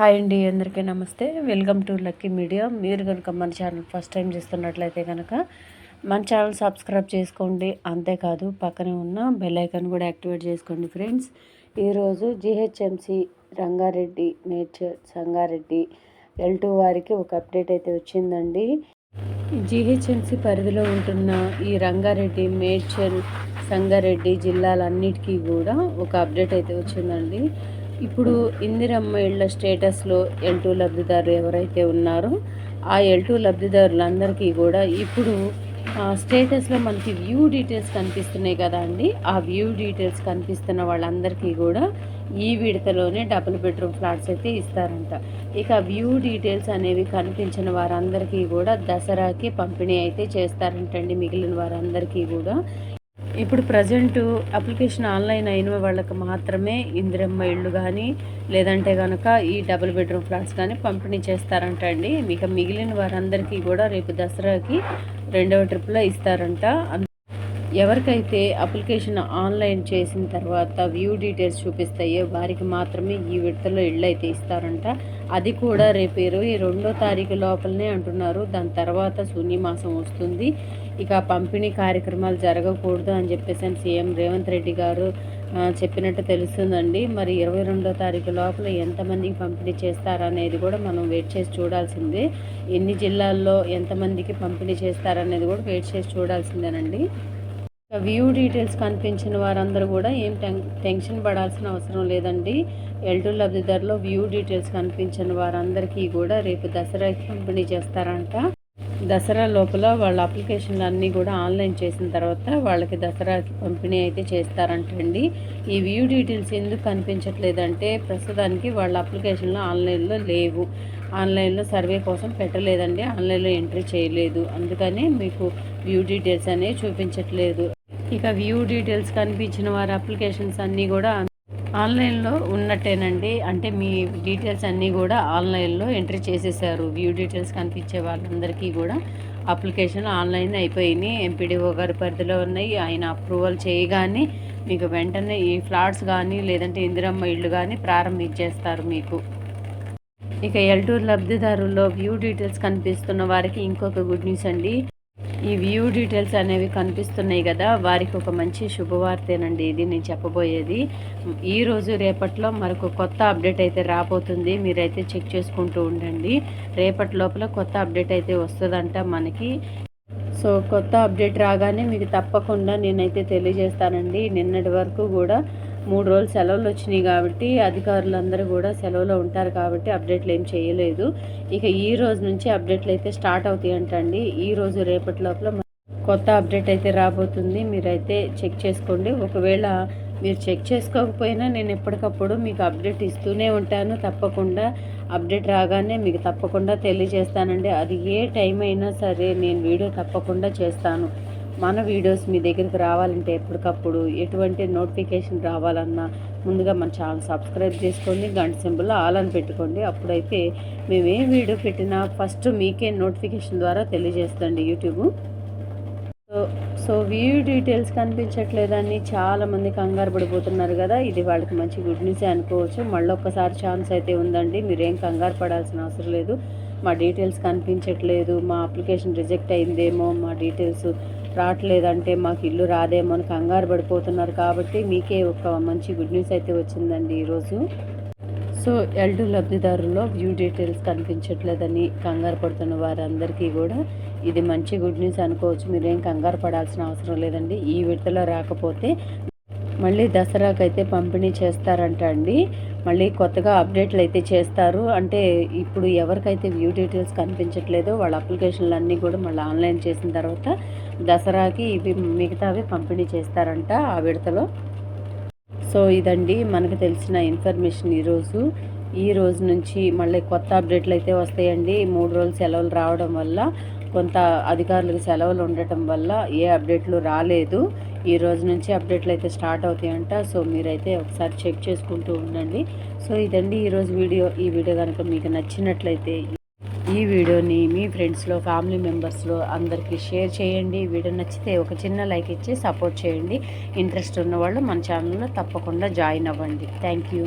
Hi అండి అందరికీ నమస్తే. వెల్కమ్ టు లక్కీ మీడియా మీరు కనుక మన ఛానల్ ఫస్ట్ టైం చూస్తున్నట్లయితే కనుక మన ఛానల్ సబ్స్క్రైబ్ చేసుకోండి. అంతేకాదు పక్కనే ఉన్న బెల్ ఐకాన్ కూడా యాక్టివేట్ చేసుకోండి ఫ్రెండ్స్. ఈరోజు జిహెచ్ఎంసి రంగారెడ్డి నేచర్ సంగారెడ్డి ఎల్ టూ వారికి ఒక అప్డేట్ అయితే వచ్చిందండి. జిహెచ్ఎంసి పరిధిలో ఉంటున్న ఈ రంగారెడ్డి మేడ్చల్ సంగారెడ్డి జిల్లాలన్నిటికీ కూడా ఒక అప్డేట్ అయితే వచ్చిందండి. ఇప్పుడు ఇందిరమ్మ ఇళ్ళ స్టేటస్లో ఎల్ టూ లబ్ధిదారులు ఎవరైతే ఉన్నారో ఆ ఎల్ టూ లబ్ధిదారులందరికీ కూడా ఇప్పుడు స్టేటస్లో మనకి వ్యూ డీటెయిల్స్ కనిపిస్తున్నాయి కదా అండి. ఆ వ్యూ డీటెయిల్స్ కనిపిస్తున్న వాళ్ళందరికీ కూడా ఈ విడతలోనే డబుల్ బెడ్రూమ్ ఫ్లాట్స్ అయితే ఇస్తారంట. ఇక వ్యూ డీటెయిల్స్ అనేవి కనిపించిన వారందరికీ కూడా దసరాకి పంపిణీ అయితే చేస్తారంటండి మిగిలిన వారందరికీ కూడా. ఇప్పుడు ప్రజెంట్ అప్లికేషన్ ఆన్లైన్ అయిన వాళ్ళకి మాత్రమే ఇందిరమ్మ ఇళ్ళు కానీ లేదంటే కనుక ఈ డబుల్ బెడ్రూమ్ ఫ్లాట్స్ కానీ పంపిణీ చేస్తారంట అండి. మీకు మిగిలిన వారందరికీ కూడా రేపు దసరాకి రెండవ ట్రిప్లో ఇస్తారంట. ఎవరికైతే అప్లికేషన్ ఆన్లైన్ చేసిన తర్వాత వ్యూ డీటెయిల్స్ చూపిస్తాయో వారికి మాత్రమే ఈ విడతలో ఇళ్ళు అయితే ఇస్తారంట. అది కూడా రేపు ఇరవై రెండో తారీఖు లోపలనే అంటున్నారు. దాని తర్వాత శూన్యమాసం వస్తుంది. ఇక పంపిణీ కార్యక్రమాలు జరగకూడదు అని చెప్పేసి అని సీఎం రేవంత్ రెడ్డి గారు చెప్పినట్టు తెలుస్తుందండి. మరి ఇరవై రెండో తారీఖు లోపల ఎంతమందికి పంపిణీ చేస్తారనేది కూడా మనం వెయిట్ చేసి చూడాల్సిందే. ఎన్ని జిల్లాల్లో ఎంతమందికి పంపిణీ చేస్తారనేది కూడా వెయిట్ చేసి చూడాల్సిందేనండి. వ్యూ డీటెయిల్స్ కనిపించిన వారందరూ కూడా ఏం టెన్షన్ పడాల్సిన అవసరం లేదండి. ఎల్టు లబ్ధిదారులో వ్యూ డీటెయిల్స్ కనిపించిన వారందరికీ కూడా రేపు దసరాకి పంపిణీ చేస్తారంట. దసరా లోపల వాళ్ళ అప్లికేషన్లు అన్నీ కూడా ఆన్లైన్ చేసిన తర్వాత వాళ్ళకి దసరాకి పంపిణీ అయితే చేస్తారంటండి. ఈ వ్యూ డీటెయిల్స్ ఎందుకు కనిపించట్లేదంటే ప్రస్తుతానికి వాళ్ళ అప్లికేషన్లు ఆన్లైన్లో లేవు. ఆన్లైన్లో సర్వే కోసం పెట్టలేదండి. ఆన్లైన్లో ఎంట్రీ చేయలేదు. అందుకని మీకు వ్యూ డీటెయిల్స్ అనేవి చూపించట్లేదు. ఇక వ్యూ డీటెయిల్స్ కనిపించిన వారి అప్లికేషన్స్ అన్నీ కూడా ఆన్లైన్లో ఉన్నట్టేనండి. అంటే మీ డీటెయిల్స్ అన్నీ కూడా ఆన్లైన్లో ఎంట్రీ చేసేసారు. వ్యూ డీటెయిల్స్ కనిపించే వాళ్ళందరికీ కూడా అప్లికేషన్ ఆన్లైన్ అయిపోయినాయి. ఎంపీడీఓ గారి పరిధిలో ఉన్నాయి. ఆయన అప్రూవల్ చేయగానే మీకు వెంటనే ఈ ఫ్లాట్స్ కానీ లేదంటే ఇందిరమ్మ ఇళ్ళు కానీ ప్రారంభించేస్తారు మీకు. ఇక ఎల్టూర్ లబ్ధిదారుల్లో వ్యూ డీటెయిల్స్ కనిపిస్తున్న వారికి ఇంకొక గుడ్ న్యూస్ అండి. ఈ వ్యూ డీటెయిల్స్ అనేవి కనిపిస్తున్నాయి కదా వారికి ఒక మంచి శుభవార్తేనండి ఇది నేను చెప్పబోయేది. ఈరోజు రేపట్లో మరొక కొత్త అప్డేట్ అయితే రాబోతుంది మీరైతే చెక్ చేసుకుంటూ ఉండండి. రేపటి లోపల కొత్త అప్డేట్ అయితే వస్తుందంట మనకి. సో కొత్త అప్డేట్ రాగానే మీకు తప్పకుండా నేనైతే తెలియజేస్తానండి. నిన్నటి వరకు కూడా మూడు రోజులు సెలవులు వచ్చినాయి కాబట్టి అధికారులందరూ కూడా సెలవులో ఉంటారు కాబట్టి అప్డేట్లు ఏం చేయలేదు. ఇక ఈ రోజు నుంచి అప్డేట్లు అయితే స్టార్ట్ అవుతాయి అంటండి. ఈ రోజు రేపటి లోపల కొత్త అప్డేట్ అయితే రాబోతుంది. మీరైతే చెక్ చేసుకోండి. ఒకవేళ మీరు చెక్ చేసుకోకపోయినా నేను ఎప్పటికప్పుడు మీకు అప్డేట్ ఇస్తూనే ఉంటాను. తప్పకుండా అప్డేట్ రాగానే మీకు తప్పకుండా తెలియజేస్తానండి. అది ఏ టైం అయినా సరే నేను వీడియో తప్పకుండా చేస్తాను. మన వీడియోస్ మీ దగ్గరికి రావాలంటే ఎప్పటికప్పుడు ఎటువంటి నోటిఫికేషన్ రావాలన్నా ముందుగా మన ఛానల్ సబ్స్క్రైబ్ చేసుకోండి గంట సింబల్ ఆల్ అని పెట్టుకోండి. అప్పుడైతే మేము ఏ వీడియో పెట్టినా ఫస్ట్ మీకే నోటిఫికేషన్ ద్వారా తెలియజేస్తుంది YouTube. So so view details కనిపించట్లేదని చాలామంది కంగారు పడిపోతున్నారు కదా. ఇది వాళ్ళకి మంచి గుడ్ న్యూస్ అనుకోవచ్చు. మళ్ళీ ఒక్కసారి ఛాన్స్ అయితే ఉందండి. మీరేం కంగారు పడాల్సిన అవసరం లేదు. మా డీటెయిల్స్ కనిపించట్లేదు. మా అప్లికేషన్ రిజెక్ట్ అయిందేమో మా డీటెయిల్స్ రావట్లేదంటే మాకు ఇల్లు రాదేమో అని కంగారు పడిపోతున్నారు కాబట్టి మీకే ఒక మంచి గుడ్ న్యూస్ అయితే వచ్చిందండి ఈరోజు. సో ఎల్డు లబ్ధిదారుల్లో వ్యూ డీటెయిల్స్ కనిపించట్లేదని కంగారు పడుతున్న వారందరికీ కూడా ఇది మంచి గుడ్ న్యూస్ అనుకోవచ్చు. మీరేం కంగారు పడాల్సిన అవసరం లేదండి. ఈ విడతలో రాకపోతే మళ్ళీ దసరాకైతే పంపిణీ చేస్తారంట అండి. మళ్ళీ కొత్తగా అప్డేట్లు అయితే చేస్తారు. అంటే ఇప్పుడు ఎవరికైతే వ్యూ డీటెయిల్స్ కనిపించట్లేదో వాళ్ళ అప్లికేషన్లు అన్నీ కూడా మళ్ళీ ఆన్లైన్ చేసిన తర్వాత దసరాకి ఇవి మిగతావి పంపిణీ చేస్తారంట ఆ విడతలో. సో ఇదండి మనకు తెలిసిన ఇన్ఫర్మేషన్ ఈరోజు. ఈ రోజు నుంచి మళ్ళీ కొత్త అప్డేట్లు అయితే వస్తాయండి. మూడు రోజులు సెలవులు రావడం వల్ల కొంత అధికారులకు సెలవులు ఉండటం వల్ల ఏ అప్డేట్లు రాలేదు. ఈ రోజు నుంచి అప్డేట్లు అయితే స్టార్ట్ అవుతాయంట. సో మీరైతే ఒకసారి చెక్ చేసుకుంటూ ఉండండి. సో ఇదండి ఈరోజు వీడియో. ఈ వీడియో కనుక మీకు నచ్చినట్లయితే ఈ వీడియోని మీ ఫ్రెండ్స్లో ఫ్యామిలీ మెంబర్స్లో అందరికీ షేర్ చేయండి. వీడియో నచ్చితే ఒక చిన్న లైక్ ఇచ్చి సపోర్ట్ చేయండి. ఇంట్రెస్ట్ ఉన్న వాళ్ళు మన ఛానల్లో తప్పకుండా జాయిన్ అవ్వండి. Thank you.